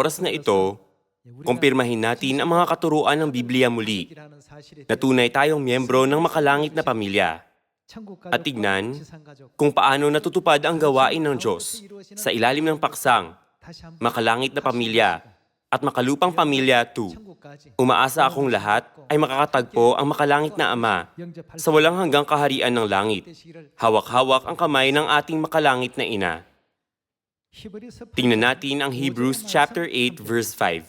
Oras na ito, kumpirmahin natin ang mga katuruan ng Biblia muli na tunay tayong miyembro ng makalangit na pamilya at tignan kung paano natutupad ang gawain ng Diyos sa ilalim ng paksang, makalangit na pamilya at makalupang pamilya 2. Umaasa akong lahat ay makakatagpo ang makalangit na Ama sa walang hanggang kaharian ng langit. Hawak-hawak ang kamay ng ating makalangit na Ina. Tingnan natin ang Hebrews chapter 8 verse 5.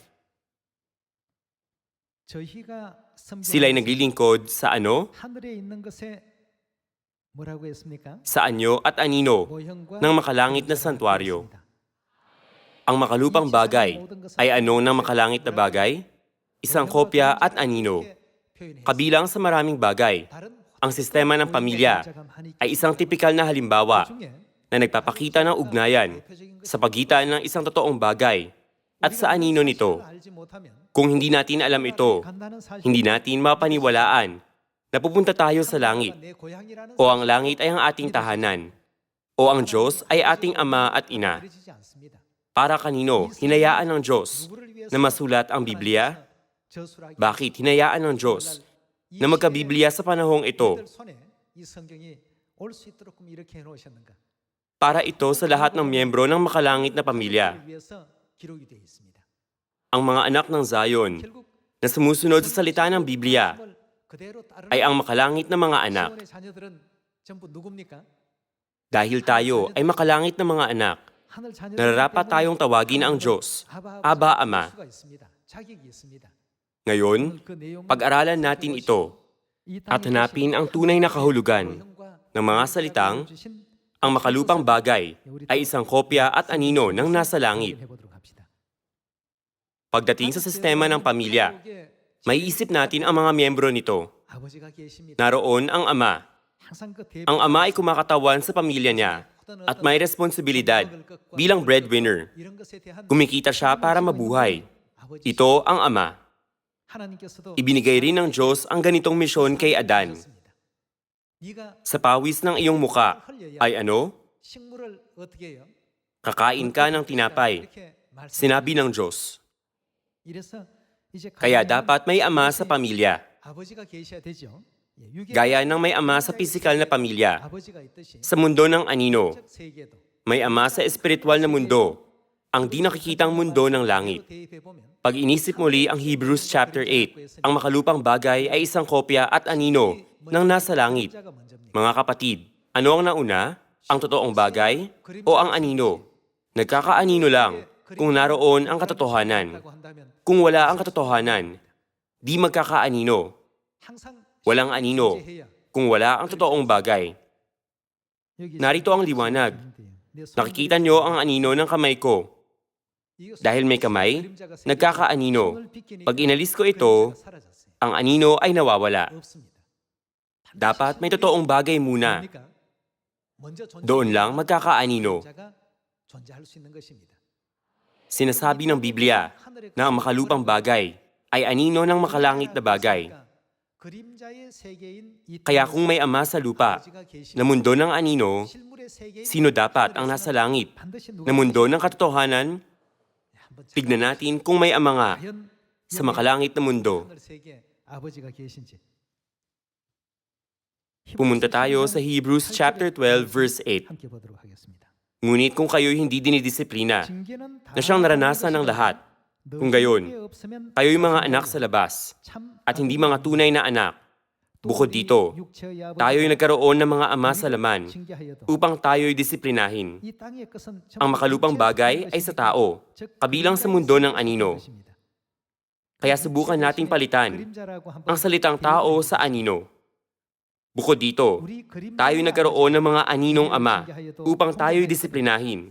Sila ay naglilingkod sa ano? Sa anyo at anino ng makalangit na santuario. Ang makalupang bagay ay ano ng makalangit na bagay? Isang kopya at anino. Kabilang sa maraming bagay, ang sistema ng pamilya ay isang tipikal na halimbawa na nagpapakita ng ugnayan sa pagitan ng isang totoong bagay at sa anino nito. Kung hindi natin alam ito, hindi natin mapaniwalaan na pupunta tayo sa langit o ang langit ay ang ating tahanan o ang Diyos ay ating ama at ina. Para kanino hinayaan ng Diyos na masulat ang Biblia? Bakit hinayaan ng Diyos na magkabiblia sa panahong ito? Para ito sa lahat ng miyembro ng makalangit na pamilya. Ang mga anak ng Zion na sumusunod sa salita ng Biblia ay ang makalangit na mga anak. Dahil tayo ay makalangit na mga anak, nararapat tayong tawagin ang Diyos, Aba Ama. Ngayon, pag-aralan natin ito at hanapin ang tunay na kahulugan ng mga salitang ang makalupang bagay ay isang kopya at anino ng nasa langit. Pagdating sa sistema ng pamilya, maiisip natin ang mga miyembro nito. Naroon ang ama. Ang ama ay kumakatawan sa pamilya niya at may responsibilidad bilang breadwinner. Kumikita siya para mabuhay. Ito ang ama. Ibinigay rin ng Diyos ang ganitong misyon kay Adan. Sa pawis ng iyong muka ay ano? Kakain ka ng tinapay. Sinabi ng Diyos. Kaya dapat may ama sa pamilya. Gaya ng may ama sa pisikal na pamilya. Sa mundo ng anino, may ama sa espiritual na mundo, ang di nakikitang mundo ng langit. Pag inisip muli ang Hebrews chapter 8, ang makalupang bagay ay isang kopya at anino ng nasa langit. Mga kapatid, ano ang nauna? Ang totoong bagay o ang anino? Nagkakaanino lang kung naroon ang katotohanan. Kung wala ang katotohanan, di magkakaanino. Walang anino kung wala ang totoong bagay. Narito ang liwanag. Nakikita niyo ang anino ng kamay ko. Dahil may kamay, nagkakaanino. Pag inalis ko ito, ang anino ay nawawala. Dapat may totoong bagay muna. Doon lang magkakaanino. Sinasabi ng Biblia na ang makalupang bagay ay anino ng makalangit na bagay. Kaya kung may ama sa lupa na mundo ng anino, sino dapat ang nasa langit na mundo ng katotohanan? Tignan natin kung may ama nga sa makalangit na mundo. Pumunta tayo sa Hebrews chapter 12 verse 8. Ngunit kung kayo'y hindi dinidisiplina, na siyang naranasan ng lahat, kung gayon, kayo'y mga anak sa labas, at hindi mga tunay na anak. Bukod dito, tayo'y nagkaroon ng mga ama sa laman upang tayo'y disiplinahin. Ang makalupang bagay ay sa tao, kabilang sa mundo ng anino. Kaya subukan nating palitan ang salitang tao sa anino. Bukod dito, tayo'y nagkaroon ng mga aninong ama upang tayo'y disiplinahin.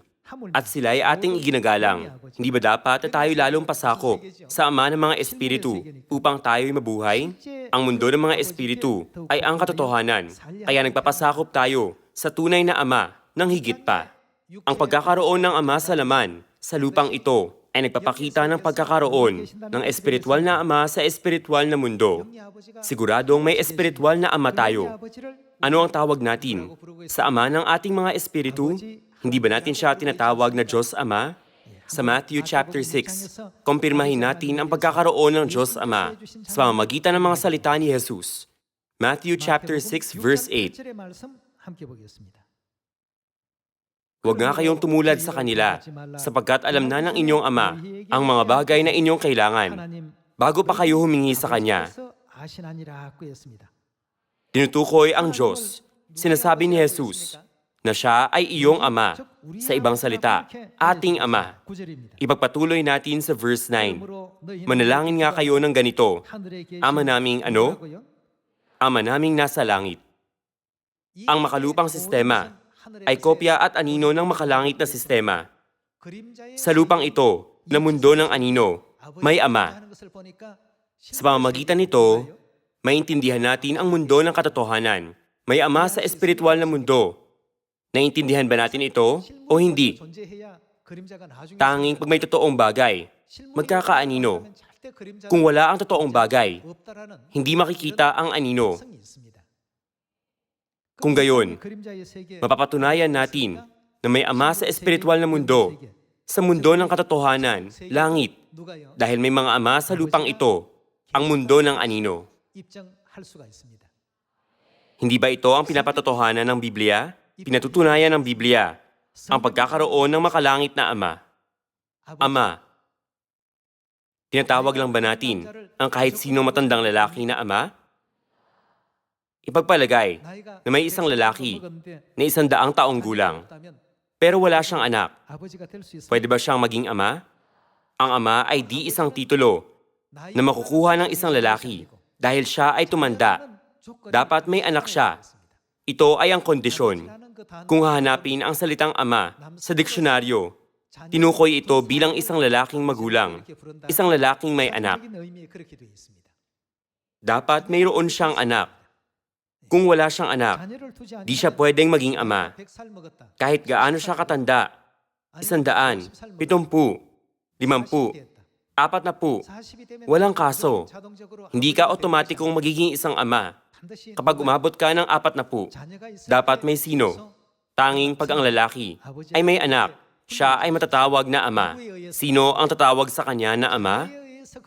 At sila ay ating iginagalang. Hindi ba dapat na tayo lalong pasakop sa ama ng mga espiritu upang tayo'y mabuhay? Ang mundo ng mga espiritu ay ang katotohanan. Kaya nagpapasakop tayo sa tunay na ama ng higit pa. Ang pagkakaroon ng ama sa laman sa lupang ito ay nagpapakita ng pagkakaroon ng espiritual na ama sa espiritual na mundo. Siguradong may espiritual na ama tayo. Ano ang tawag natin? Sa ama ng ating mga espiritu? Hindi ba natin siya tinatawag na Diyos Ama? Sa Matthew chapter 6, kumpirmahin natin ang pagkakaroon ng Diyos Ama sa pamamagitan ng mga salita ni Jesus. Matthew chapter 6 verse 8. Huwag nga kayong tumulad sa kanila, sapagkat alam na ng inyong ama ang mga bagay na inyong kailangan bago pa kayo humingi sa Kanya. Tinutukoy ang Diyos, sinasabi ni Jesus, na siya ay iyong ama. Sa ibang salita, ating ama. Ipagpatuloy natin sa verse 9. Manalangin nga kayo ng ganito, Ama naming ano? Ama naming nasa langit. Ang makalupang sistema ay kopya at anino ng makalangit na sistema. Sa lupang ito, na mundo ng anino, may ama. Sa pamamagitan nito, maintindihan natin ang mundo ng katotohanan. May ama sa espiritual na mundo. Naintindihan ba natin ito o hindi? Tanging pag may totoong bagay, magkakaanino. Kung wala ang totoong bagay, hindi makikita ang anino. Kung gayon, mapapatunayan natin na may ama sa espiritual na mundo, sa mundo ng katotohanan, langit, dahil may mga ama sa lupang ito, ang mundo ng anino. Hindi ba ito ang pinapatotohanan ng Biblia? Pinatutunayan ng Biblia ang pagkakaroon ng makalangit na ama. Ama. Tinatawag lang ba natin ang kahit sino matandang lalaki na ama? Ipagpalagay na may isang lalaki na isang daang taong gulang, pero wala siyang anak. Pwede ba siyang maging ama? Ang ama ay di isang titulo na makukuha ng isang lalaki dahil siya ay tumanda. Dapat may anak siya. Ito ay ang kondisyon. Kung hahanapin ang salitang ama sa diksyonaryo, tinukoy ito bilang isang lalaking magulang, isang lalaking may anak. Dapat mayroon siyang anak kung wala siyang anak, di siya pwedeng maging ama. Kahit gaano siya katanda, isandaan, pitumpu, limampu, apat na po, walang kaso. Hindi ka otomatikong magiging isang ama. Kapag umabot ka ng apat na po, dapat may sino. Tanging pag ang lalaki ay may anak, siya ay matatawag na ama. Sino ang tatawag sa kanya na ama?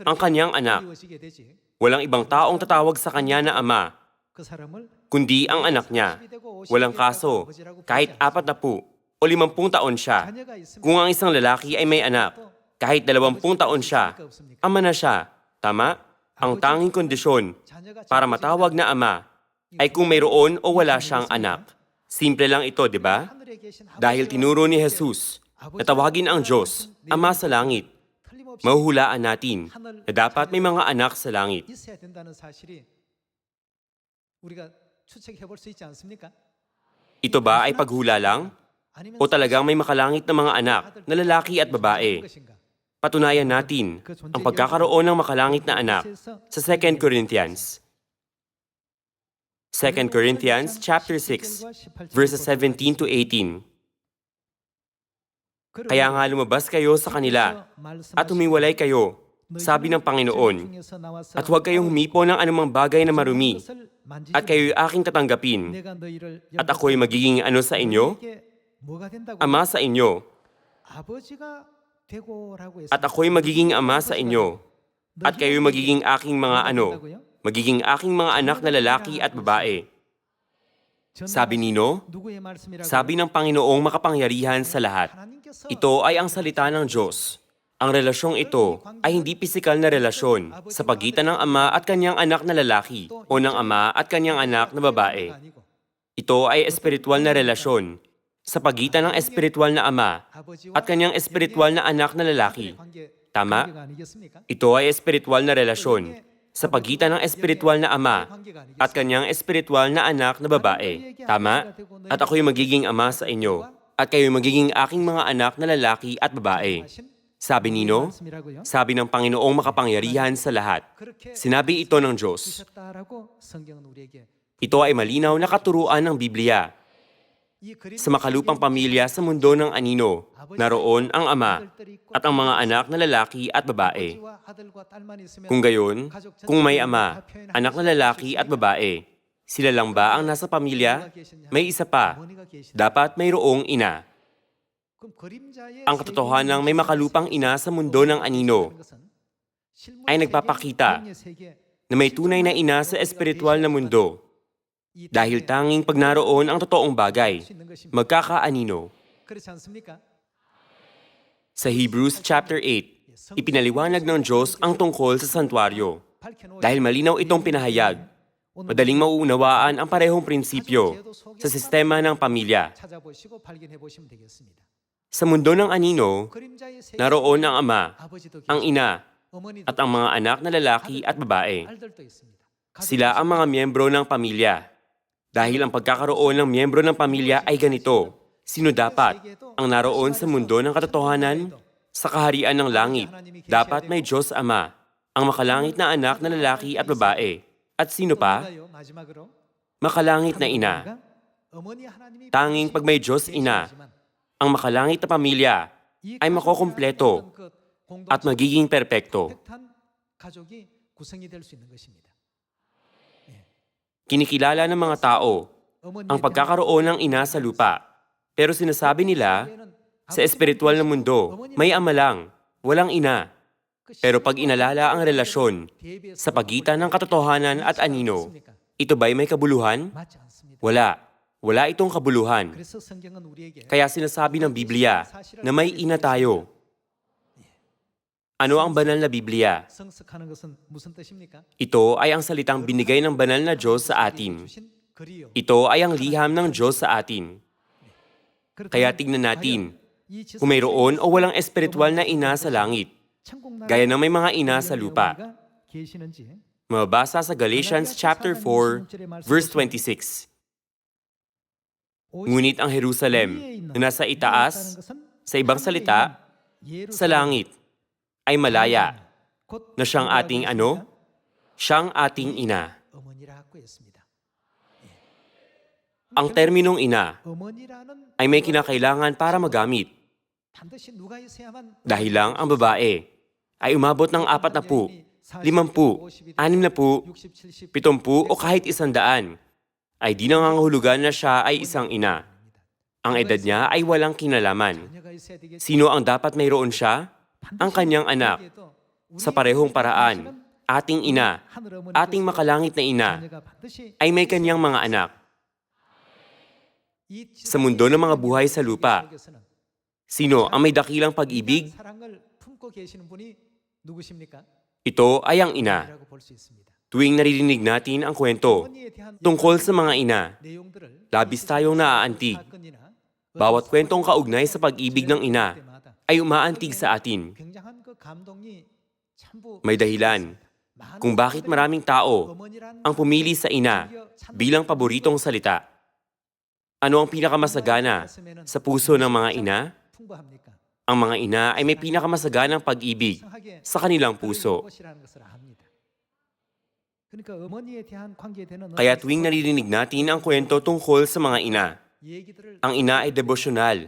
Ang kanyang anak. Walang ibang taong tatawag sa kanya na ama, kundi ang anak niya. Walang kaso, kahit apat na po o limampung taon siya. Kung ang isang lalaki ay may anak, kahit dalawampung taon siya, ama na siya. Tama? Ang tanging kondisyon para matawag na ama ay kung mayroon o wala siyang anak. Simple lang ito, di ba? Dahil tinuro ni Jesus na tawagin ang Diyos, Ama sa langit, mahuhulaan natin na dapat may mga anak sa langit. 우리가 추측해 볼수 있지 않습니까? Ito ba ay paghula lang? O talagang may makalangit na mga anak na lalaki at babae? Patunayan natin ang pagkakaroon ng makalangit na anak sa 2 Corinthians. 2 Corinthians chapter 6 verses 17 to 18. Kaya nga lumabas kayo sa kanila at humiwalay kayo sabi ng Panginoon, at huwag kayong humipo ng anumang bagay na marumi, at kayo'y aking tatanggapin, at ako'y magiging ano sa inyo? Ama sa inyo, at ako'y magiging ama sa inyo, at kayo'y magiging aking mga ano, magiging aking mga anak na lalaki at babae. Sabi nino, sabi ng Panginoong makapangyarihan sa lahat, ito ay ang salita ng Diyos. Ang relasyong ito ay hindi pisikal na relasyon sa pagitan ng ama at kanyang anak na lalaki o ng ama at kanyang anak na babae. Ito ay espiritual na relasyon sa pagitan ng espiritual na ama at kanyang espiritual na anak na lalaki. Tama? Ito ay espiritual na relasyon sa pagitan ng espiritual na ama at kanyang espiritual na anak na babae. Tama? At ako'y magiging ama sa inyo at kayo'y magiging aking mga anak na lalaki at babae. Sabi nino, sabi ng Panginoong makapangyarihan sa lahat. Sinabi ito ng Diyos. Ito ay malinaw na katuruan ng Biblia. Sa makalupang pamilya sa mundo ng anino, naroon ang ama at ang mga anak na lalaki at babae. Kung gayon, kung may ama, anak na lalaki at babae, sila lang ba ang nasa pamilya? May isa pa. Dapat mayroong ina. Ang katotohanang may makalupang ina sa mundo ng anino ay nagpapakita na may tunay na ina sa espiritual na mundo dahil tanging pag naroon ang totoong bagay, magkakaanino. Sa Hebrews chapter 8, ipinaliwanag ng Diyos ang tungkol sa santuario dahil malinaw itong pinahayag Madaling mauunawaan ang parehong prinsipyo sa sistema ng pamilya. Sa mundo ng anino, naroon ang ama, ang ina, at ang mga anak na lalaki at babae. Sila ang mga miyembro ng pamilya. Dahil ang pagkakaroon ng miyembro ng pamilya ay ganito, sino dapat ang naroon sa mundo ng katotohanan? Sa kaharian ng langit, dapat may Diyos Ama, ang makalangit na anak na lalaki at babae. At sino pa? Makalangit na ina. Tanging pag may Diyos Ina, ang makalangit na pamilya ay makokompleto at magiging perpekto. Kinikilala ng mga tao ang pagkakaroon ng ina sa lupa. Pero sinasabi nila, sa espiritual na mundo, may ama lang, walang ina. Pero pag inalala ang relasyon sa pagitan ng katotohanan at anino, ito ba'y may kabuluhan? Wala. Wala itong kabuluhan. Kaya sinasabi ng Biblia na may ina tayo. Ano ang banal na Biblia? Ito ay ang salitang binigay ng banal na Diyos sa atin. Ito ay ang liham ng Diyos sa atin. Kaya tingnan natin kung mayroon o walang espiritual na ina sa langit, gaya ng may mga ina sa lupa. Mabasa sa Galatians chapter 4, verse 26. Ngunit ang Jerusalem na nasa itaas, sa ibang salita, sa langit, ay malaya na siyang ating ano? Siyang ating ina. Ang terminong ina ay may kinakailangan para magamit. Dahil lang ang babae ay umabot ng apat na po, limampu, anim na po, pitumpu o kahit isandaan ay di nangangahulugan na siya ay isang ina. Ang edad niya ay walang kinalaman. Sino ang dapat mayroon siya? Ang kanyang anak. Sa parehong paraan, ating ina, ating makalangit na ina, ay may kanyang mga anak. Sa mundo ng mga buhay sa lupa, sino ang may dakilang pag-ibig? Ito ay ang ina. Tuwing naririnig natin ang kwento tungkol sa mga ina, labis tayong naaantig. Bawat kwentong kaugnay sa pag-ibig ng ina ay umaantig sa atin. May dahilan kung bakit maraming tao ang pumili sa ina bilang paboritong salita. Ano ang pinakamasagana sa puso ng mga ina? Ang mga ina ay may pinakamasaganang pag-ibig sa kanilang puso. Kaya tuwing naririnig natin ang kwento tungkol sa mga ina, ang ina ay debosyonal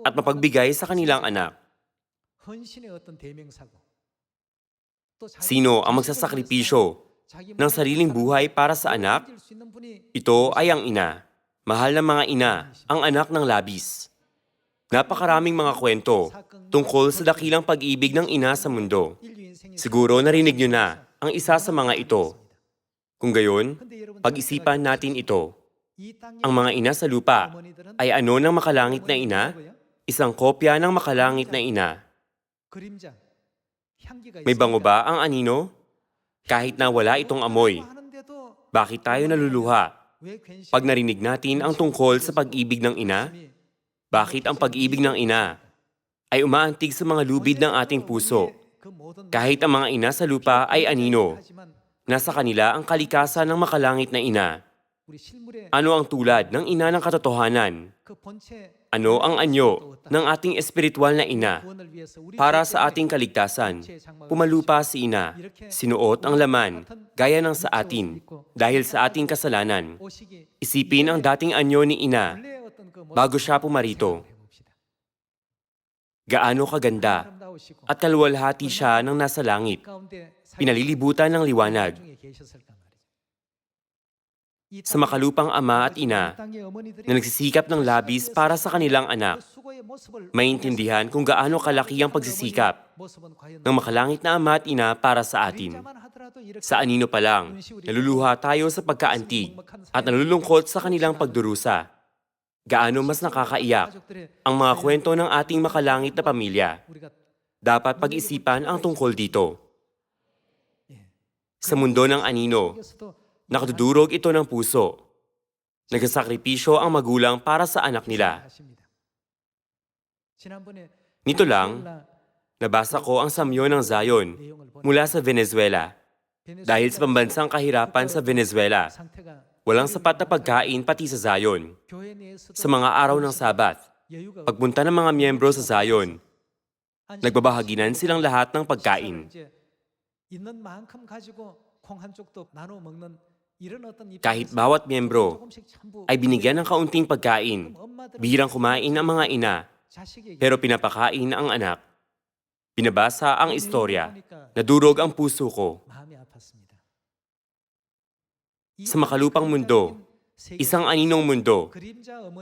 at mapagbigay sa kanilang anak. Sino ang magsasakripisyo ng sariling buhay para sa anak? Ito ay ang ina. Mahal ng mga ina, ang anak ng labis. Napakaraming mga kwento tungkol sa dakilang pag-ibig ng ina sa mundo. Siguro narinig nyo na ang isa sa mga ito. Kung gayon, pag-isipan natin ito. Ang mga ina sa lupa ay ano ng makalangit na ina? Isang kopya ng makalangit na ina. May bango ba ang anino? Kahit na wala itong amoy, bakit tayo naluluha? Pag narinig natin ang tungkol sa pag-ibig ng ina, bakit ang pag-ibig ng ina ay umaantig sa mga lubid ng ating puso? Kahit ang mga ina sa lupa ay anino, Nasa kanila ang kalikasan ng makalangit na ina. Ano ang tulad ng ina ng katotohanan? Ano ang anyo ng ating espiritual na ina para sa ating kaligtasan? Pumalupa si ina, sinuot ang laman, gaya ng sa atin, dahil sa ating kasalanan. Isipin ang dating anyo ni ina bago siya pumarito. Gaano kaganda at kalwalhati siya ng nasa langit pinalilibutan ng liwanag. Sa makalupang ama at ina na nagsisikap ng labis para sa kanilang anak, maintindihan kung gaano kalaki ang pagsisikap ng makalangit na ama at ina para sa atin. Sa anino pa lang, naluluha tayo sa pagkaantig at nalulungkot sa kanilang pagdurusa gaano mas nakakaiyak ang mga kwento ng ating makalangit na pamilya. Dapat pag-isipan ang tungkol dito sa mundo ng anino. Nakadudurog ito ng puso. Nagasakripisyo ang magulang para sa anak nila. Nito lang, nabasa ko ang samyo ng Zion mula sa Venezuela. Dahil sa pambansang kahirapan sa Venezuela, walang sapat na pagkain pati sa Zion. Sa mga araw ng Sabat, pagpunta ng mga miyembro sa Zion, nagbabahaginan silang lahat ng pagkain. 이제 있는 만큼 가지고 콩 한 쪽도 나눠 먹는 이런 어떤 Kahit 입장에서 bawat miyembro 조금씩 전부 ay binigyan ng kaunting pagkain. 엄마들은 Bihirang kumain ang mga ina, 자식에게 pero pinapakain ang anak. Binabasa ang istorya. 보니까 Nadurog ang puso ko. 마음이 아팠습니다. Sa makalupang mundo, Isang aninong mundo,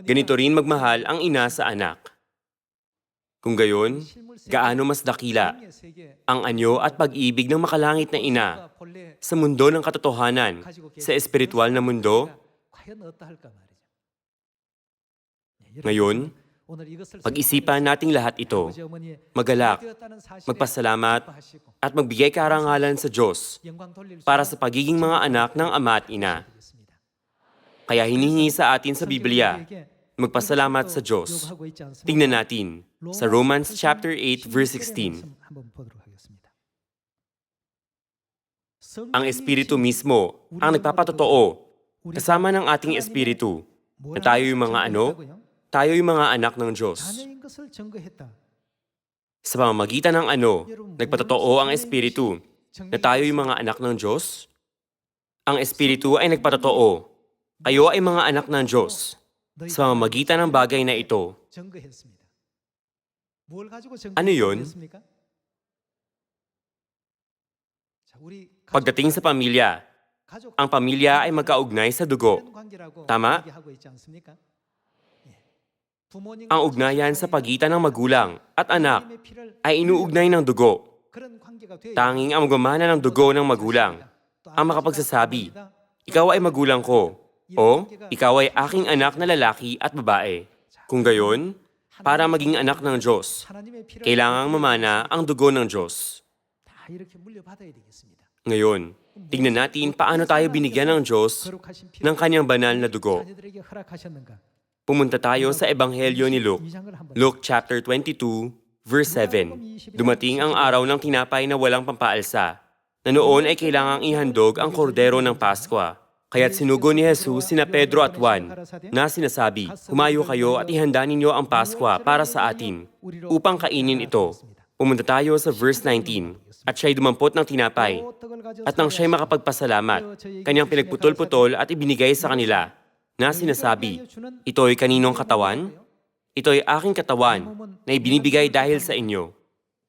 ganito rin magmahal ang ina sa anak. Kung gayon, gaano mas dakila ang anyo at pag-ibig ng makalangit na ina sa mundo ng katotohanan, sa espiritual na mundo, ngayon, pag-isipan nating lahat ito, magalak, magpasalamat, at magbigay karangalan sa Diyos para sa pagiging mga anak ng ama at ina. Kaya hinihingi sa atin sa Biblia, Magpasalamat sa Diyos. Tingnan natin sa Romans chapter 8 verse 16. Ang espiritu mismo ang nagpapatotoo kasama ng ating espiritu na tayo yung mga ano? Tayo yung mga anak ng Diyos. Sa pamamagitan ng ano, nagpatotoo ang espiritu na tayo yung mga anak ng Diyos? Ang espiritu ay nagpatotoo. Kayo ay mga anak ng Diyos sa pamamagitan ng bagay na ito. Ano yun? Pagdating sa pamilya, ang pamilya ay magkaugnay sa dugo. Tama? Ang ugnayan sa pagitan ng magulang at anak ay inuugnay ng dugo. Tanging ang gumana ng dugo ng magulang ang makapagsasabi, ikaw ay magulang ko. O, ikaw ay aking anak na lalaki at babae. Kung gayon, para maging anak ng Diyos, kailangang mamana ang dugo ng Diyos. Ngayon, tignan natin paano tayo binigyan ng Diyos ng kanyang banal na dugo. Pumunta tayo sa Ebanghelyo ni Luke, Luke chapter 22, verse 7. Dumating ang araw ng tinapay na walang pampaalsa, na noon ay kailangang ihandog ang kordero ng Paskwa. Kaya't sinugo ni Jesus sina Pedro at Juan na sinasabi, Humayo kayo at ihanda ninyo ang Paskwa para sa atin, upang kainin ito. Pumunta tayo sa verse 19, at siya'y dumampot ng tinapay, at nang siya'y makapagpasalamat, kanyang pinagputol-putol at ibinigay sa kanila, na sinasabi, Ito'y kaninong katawan? Ito'y aking katawan na ibinibigay dahil sa inyo.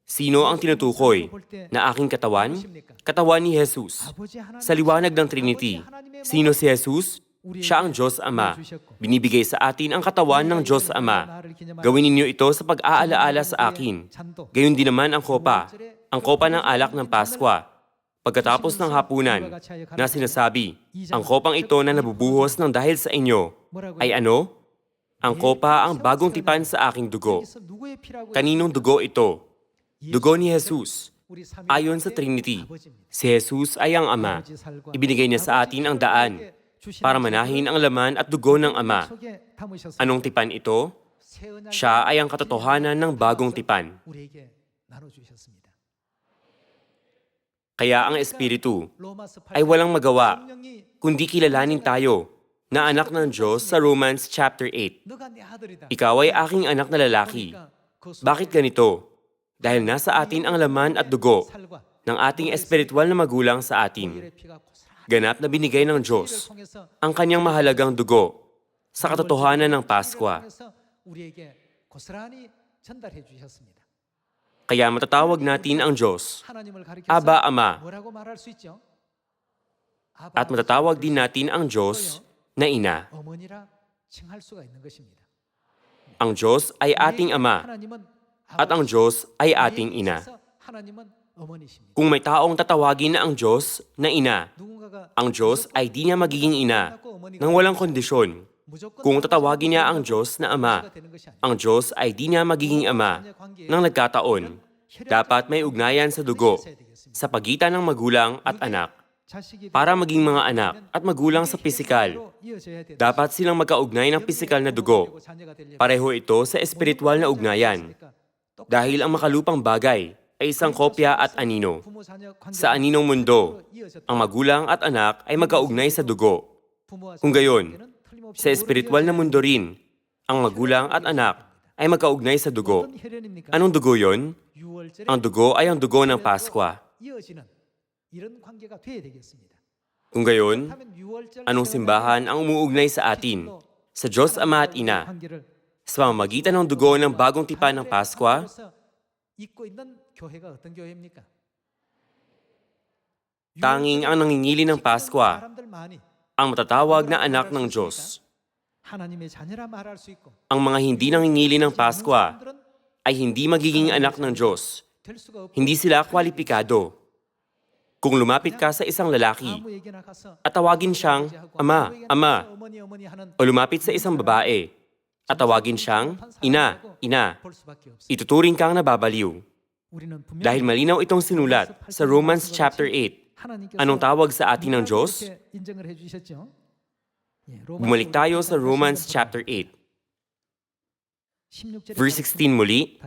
Sino ang tinutukoy na aking katawan? Katawan ni Jesus. Sa liwanag ng Trinity, sino si Jesus? Siya ang Diyos Ama. Binibigay sa atin ang katawan ng Diyos Ama. Gawin ninyo ito sa pag-aalaala sa akin. Gayon din naman ang kopa, ang kopa ng alak ng Paskwa. Pagkatapos ng hapunan, na sinasabi, ang kopang ito na nabubuhos ng dahil sa inyo, ay ano? Ang kopa ang bagong tipan sa aking dugo. Kaninong dugo ito? Dugo ni Jesus. Ayon sa Trinity, si Jesus ay ang Ama. Ibinigay niya sa atin ang daan para manahin ang laman at dugo ng Ama. Anong tipan ito? Siya ay ang katotohanan ng bagong tipan. Kaya ang Espiritu ay walang magawa, kundi kilalanin tayo na anak ng Diyos sa Romans chapter 8. Ikaw ay aking anak na lalaki. Bakit ganito? dahil nasa atin ang laman at dugo ng ating espiritual na magulang sa atin. Ganap na binigay ng Diyos ang kanyang mahalagang dugo sa katotohanan ng Pasko. Kaya matatawag natin ang Diyos, Aba Ama, at matatawag din natin ang Diyos na Ina. Ang Diyos ay ating Ama at ang Diyos ay ating ina. Kung may taong tatawagin na ang Diyos na ina, ang Diyos ay di niya magiging ina nang walang kondisyon. Kung tatawagin niya ang Diyos na ama, ang Diyos ay di niya magiging ama nang nagkataon. Dapat may ugnayan sa dugo, sa pagitan ng magulang at anak para maging mga anak at magulang sa pisikal. Dapat silang magkaugnay ng pisikal na dugo. Pareho ito sa espiritual na ugnayan. Dahil ang makalupang bagay ay isang kopya at anino. Sa aninong mundo, ang magulang at anak ay magkaugnay sa dugo. Kung gayon, sa espiritual na mundo rin, ang magulang at anak ay magkaugnay sa dugo. Anong dugo yon? Ang dugo ay ang dugo ng Paskwa. Kung gayon, anong simbahan ang umuugnay sa atin, sa Diyos Ama at Ina, sa pamamagitan ng dugo ng bagong tipan ng Pasko, tanging ang nangingili ng Pasko, ang matatawag na anak ng Diyos. Ang mga hindi nangingili ng Pasko ay hindi magiging anak ng Diyos. Hindi sila kwalipikado. Kung lumapit ka sa isang lalaki at tawagin siyang ama, ama, o lumapit sa isang babae at tawagin siyang ina, ina. Ituturing kang nababaliw. Dahil malinaw itong sinulat sa Romans chapter 8. Anong tawag sa atin ng Diyos? Bumalik tayo sa Romans chapter 8. Verse 16 muli,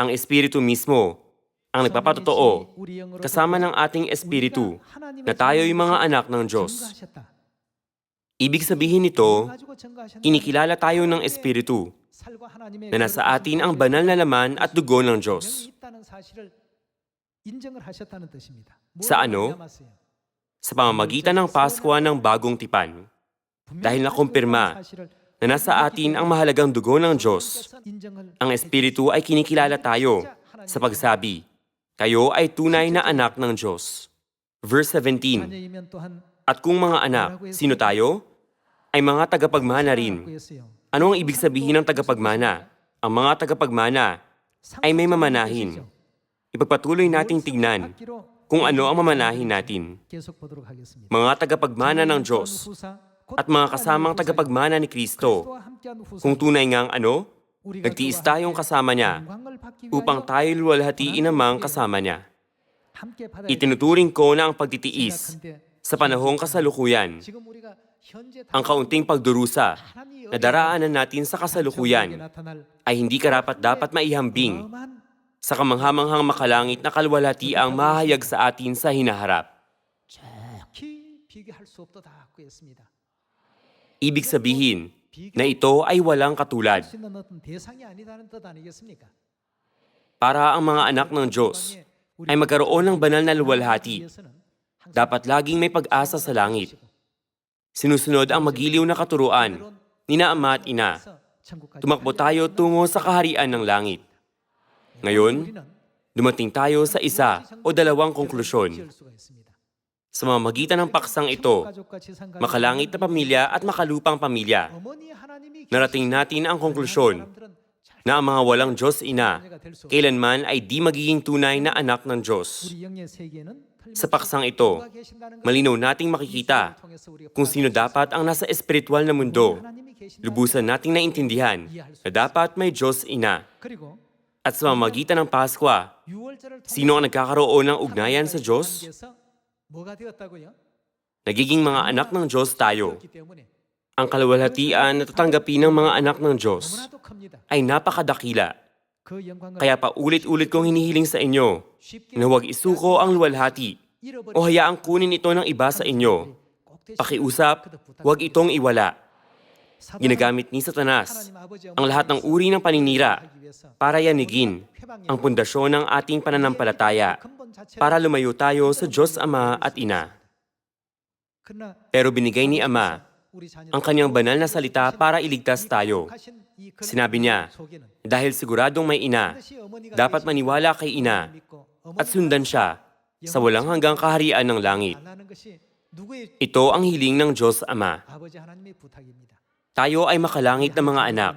ang Espiritu mismo ang nagpapatotoo kasama ng ating Espiritu na tayo tayo'y mga anak ng Diyos. Ibig sabihin nito, kinikilala tayo ng Espiritu na nasa atin ang banal na laman at dugo ng Diyos. Sa ano? Sa pamamagitan ng Pasko ng Bagong Tipan. Dahil nakumpirma na nasa atin ang mahalagang dugo ng Diyos, ang Espiritu ay kinikilala tayo sa pagsabi, kayo ay tunay na anak ng Diyos. Verse 17, At kung mga anak, sino tayo? ay mga tagapagmana rin. Ano ang ibig sabihin ng tagapagmana? Ang mga tagapagmana ay may mamanahin. Ipagpatuloy nating tignan kung ano ang mamanahin natin. Mga tagapagmana ng Diyos at mga kasamang tagapagmana ni Kristo. Kung tunay ngang ano, nagtiis tayong kasama niya upang tayo luwalhatiin ang kasama niya. Itinuturing ko na ang pagtitiis sa panahong kasalukuyan ang kaunting pagdurusa na daraanan natin sa kasalukuyan ay hindi karapat dapat maihambing sa kamanghamanghang makalangit na kalwalatiang mahayag sa atin sa hinaharap. Ibig sabihin na ito ay walang katulad. Para ang mga anak ng Diyos ay magkaroon ng banal na luwalhati, dapat laging may pag-asa sa langit Sinusunod ang magiliw na katuruan ni na ama at ina. Tumakbo tayo tungo sa kaharian ng langit. Ngayon, dumating tayo sa isa o dalawang konklusyon. Sa mamamagitan ng paksang ito, makalangit na pamilya at makalupang pamilya, narating natin ang konklusyon na ang mga walang Diyos ina kailanman ay di magiging tunay na anak ng Diyos. Sa paksang ito, malinaw nating makikita kung sino dapat ang nasa espiritual na mundo. Lubusan nating naintindihan na dapat may Diyos ina. At sa mamamagitan ng Paskwa, sino ang nagkakaroon ng ugnayan sa Diyos? Nagiging mga anak ng Diyos tayo. Ang kalwalhatian na tatanggapin ng mga anak ng Diyos ay napakadakila. Kaya paulit-ulit kong hinihiling sa inyo na huwag isuko ang luwalhati o hayaang kunin ito ng iba sa inyo. Pakiusap, huwag itong iwala. Ginagamit ni Satanas ang lahat ng uri ng paninira para yanigin ang pundasyon ng ating pananampalataya para lumayo tayo sa Diyos Ama at Ina. Pero binigay ni Ama ang kanyang banal na salita para iligtas tayo. Sinabi niya, dahil siguradong may ina, dapat maniwala kay ina at sundan siya sa walang hanggang kaharian ng langit. Ito ang hiling ng Diyos Ama. Tayo ay makalangit na mga anak.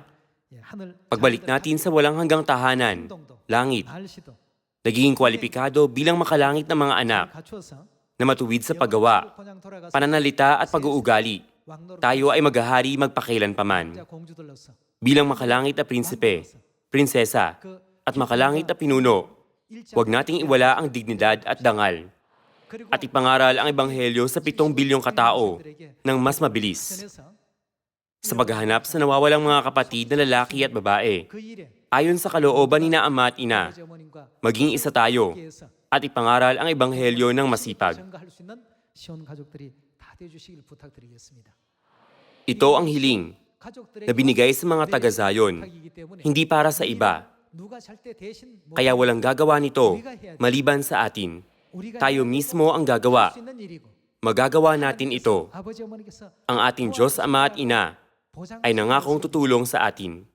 Pagbalik natin sa walang hanggang tahanan, langit, nagiging kwalipikado bilang makalangit na mga anak na matuwid sa paggawa, pananalita at pag-uugali tayo ay maghahari magpakailan paman. Bilang makalangit na prinsipe, prinsesa, at makalangit na pinuno, huwag nating iwala ang dignidad at dangal at ipangaral ang Ebanghelyo sa pitong bilyong katao ng mas mabilis sa paghahanap sa nawawalang mga kapatid na lalaki at babae. Ayon sa kalooban ni na ama at ina, maging isa tayo at ipangaral ang Ebanghelyo ng masipag. Ito ang hiling na binigay sa mga taga-Zion, hindi para sa iba. Kaya walang gagawa nito maliban sa atin. Tayo mismo ang gagawa. Magagawa natin ito. Ang ating Diyos Ama at Ina ay nangakong tutulong sa atin.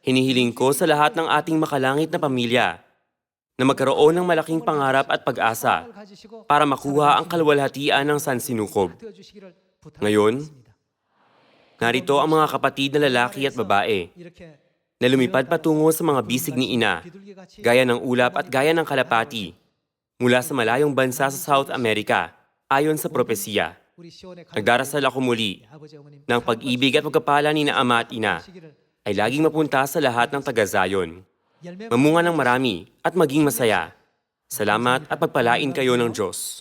Hinihiling ko sa lahat ng ating makalangit na pamilya na magkaroon ng malaking pangarap at pag-asa para makuha ang kalwalhatian ng San Sinukob. Ngayon, narito ang mga kapatid na lalaki at babae na lumipad patungo sa mga bisig ni Ina, gaya ng ulap at gaya ng kalapati, mula sa malayong bansa sa South America, ayon sa propesiya. Nagdarasal ako muli ng pag-ibig at pagkapala ni na ama at ina ay laging mapunta sa lahat ng taga-Zayon. Mamunga ng marami at maging masaya. Salamat at pagpalain kayo ng Diyos.